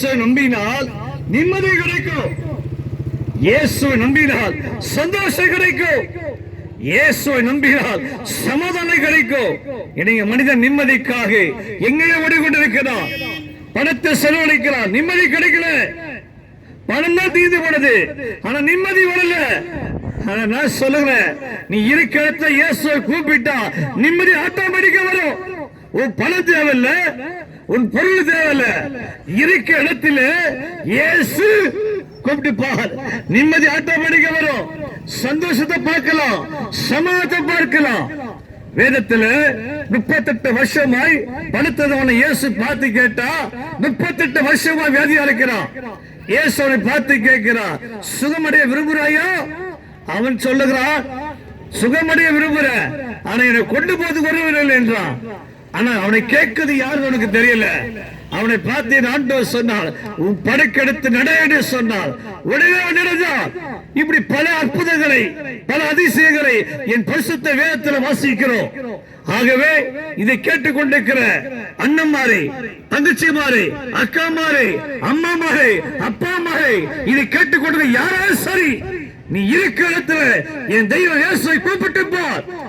இயேசுவை நம்பினால் நிம்மதி கிடைக்கும். இயேசுவை நம்பினால் சந்தோஷம் கிடைக்கும். இயேசுவை நம்பினால் சமாதானம் கிடைக்கும். இன்னைக்கு மனிதன் நிம்மதிக்காக எங்கேயோ ஓடிக்கொண்டிருக்கிறான். பணத்தை செலவழிக்கிறான். நிம்மதி கிடைக்கல. பணம் தான் தீர்ந்து போனது. ஆனா நிம்மதி வரல. ஆனா நான் சொல்லுகிறேன் நீ இருக்க இடத்துல இயேசுவை கூப்பிட்டா நிம்மதி ஆட்டோமேட்டிக்கா வரும். உன் பணம் தேவையில்லை. உன் பொருள் தேவையில்ல இருக்க இடத்துல இயேசு கூப்பிட்டு பார். நிம்மதி ஆட்டோமேட்டிக்கா வரும். சந்தோஷத்தை பார்க்கலாம். சமாதத்தை பார்க்கலாம். வேதத்துல முப்பத்தெட்டு வருஷமாய் படுத்ததவனை இயேசு பார்த்து கேட்டா முப்பத்தெட்டு வருஷமா வியாதியா இருக்கிறான். இயேசு அவனை பார்த்து கேட்கிறான் சுகமடைய விரும்புறாயா? அவன் சொல்லுகிறான் சுகமடைய விரும்புற ஆனா என்னை கொண்டு போது வருவதில்லை என்றான். ஆனா அவனை கேட்கறது யாரும் உனக்கு தெரியல. அவனை பார்த்து ஆண்டவர் சொன்னால் உன் படுக்கெடுத்து நடையெடு சொன்னால் உடனே நடந்தா இப்படி பல அற்புதங்களை பல அதிசயங்களை என் பரிசுத்த வேதத்தில் வாசிக்கிறோம். ஆகவே இதை கேட்டுக்கொண்டிருக்கிற அண்ணன்மாரே தங்கச்சிமாரே அக்காமாரே அம்மாமாரே அப்பாமாரே இதை கேட்டுக்கொண்டது யாராலும் சரி நீ இருக்கிற இடத்துல என் தெய்வம் இயேசுவை கூப்பிட்டு பார்